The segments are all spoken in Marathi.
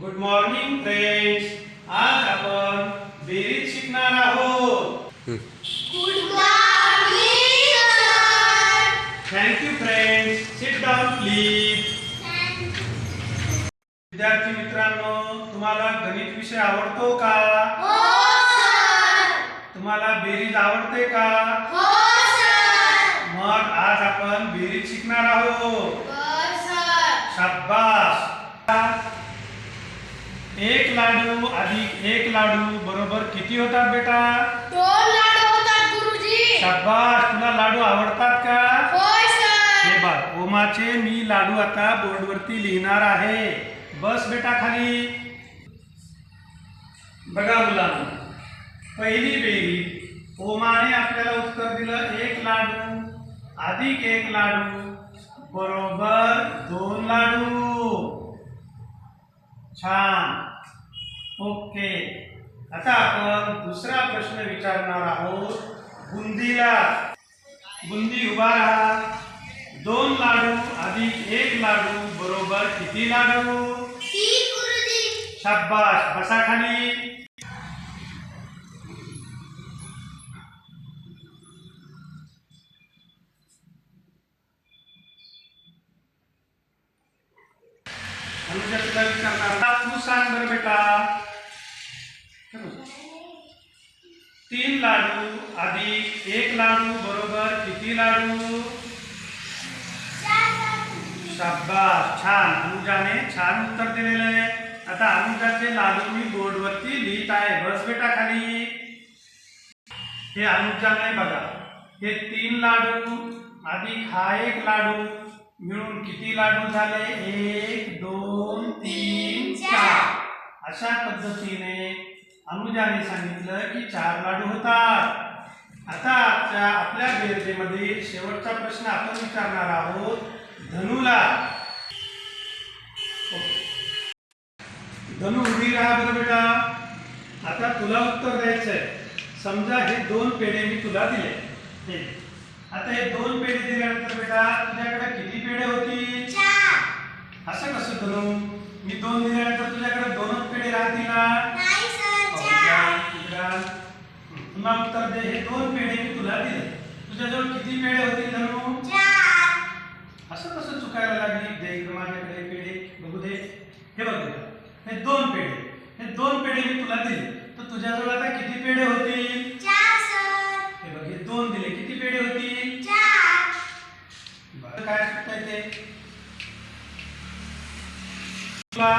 गुड मॉर्निंग फ्रेंड्स आज आपण बेरीज शिकणार आहोत. Good morning sir thank you friends sit down please विद्यार्थी मित्रांनो तुम्हाला गणित विषय आवडतो का? हो सर तुम्हाला बेरीज आवडते का? हो सर मग आज आपण बेरीज शिकणार आहोत. सर शाबास. एक लाडू अधिक एक लाडू. बरोबर किती होतात बेटा? दोन लाडू होतात गुरुजी. शाबास. तुला लाडू आवडतात का? होय हे सर बघ ओमाचे मी लाडू आता बोर्डवरती लिहिणार आहे. बस बेटा खाली. बघा मुलांना पहिली बेरी ओमाने आपल्याला उत्तर दिलं एक लाडू अधिक एक लाडू. बरोबर दोन लाडू. छान. ओके. आता आपण दुसरा प्रश्न विचारणार आहोत. बुंदीला. बुंदी उभा राहा. दोन लाडू अधिक एक लाडू बरोबर किती लाडू? शाबास. बसा खाली अनुजा तुला विचारणार तू सांग बरं बेटा. तीन लाडू अधिक एक लाडू बरोबर किती लाडू? शाबास छान. अनुजाने छान उत्तर दिलेलं आहे. आता अनुजाचे लाडू मी बोर्डवरती लिहित आहे. बस बेटा खाली. हे अनुजाने बघा. हे तीन लाडू अधिक हा एक लाडू मिळून किती लाडू झाले? एक दोन तीन चार. अशा पद्धतीने अनुजाने सांगितलं की चार लाडू होतात. आता आजच्या आपल्या बेरजेमध्ये शेवटचा प्रश्न आपण विचारणार आहोत धनुला. धनु उभी राहा बरं बेटा. आता तुला उत्तर द्यायचं आहे समजा हे दोन पेढे मी तुला दिले. आता हे दोन पेढे दिल्यानंतर बेटा तुझ्याकडे पेढे होतील असं कसं धनु मी दोन दिल्यानंतर तुझ्याकडे दोनच पेढे राहतील ना? नाही सर चार. इकडं. पुन्हा उत्तर दे हे दोन पेढे मी तुला दिले. तुझ्याजवळ किती पेढे होतील धनु असं कसं चुकायला लागली? दे इकडं माझ्याकडे पेढे बघू दे. हे बघ. हे दोन पेढे. हे दोन पेढे मी तुला दिले. तर तुझ्याजवळ आता किती पेढे होतील चार सर हे बघ हे दोन दिले किती पेढे होतील चार बरं, काय चुकतंय ते तुला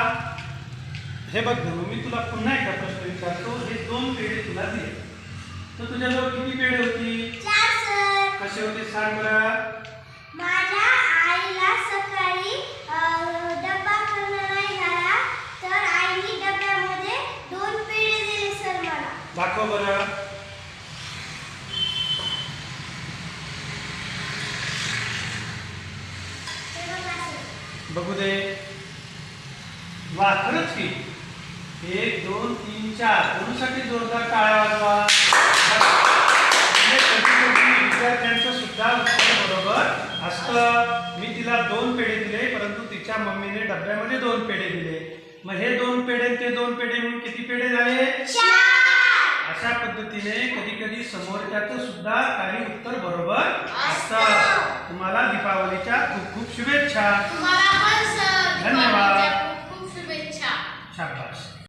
हे बघ मी तुला पुन्हा एकदा प्रश्न विचारतो. हे दोन पेढे तुला दिले. तर तुझ्याजवळ किती पेढे सर. कसे होते सांग बरं. माझ्या आईला सकाळी डब्बा करणं नाही झाला. तर आईने डब्यामध्ये दोन पेढे दिले सर मला. दाखव बरं. बघू दे. वा खरंच की. एक दोन तीन चार. कोणीसाठी जोरदार टाळ्या वाजवा? म्हणजे विद्यार्थ्यांचं सुद्धा उत्तर बरोबर असतं. मी तिला दोन पेढे दिले परंतु तिच्या मम्मीने डब्यामध्ये दोन पेढे दिले. मग हे दोन पेढे ते दोन पेढे म्हणून किती पेढे झाले? चार. अशा पद्धतीने कधी कधी समोरच्याचं सुद्धा काही उत्तर बरोबर असतं. तुम्हाला दीपावलीच्या खूप खूप शुभेच्छा. धन्यवाद.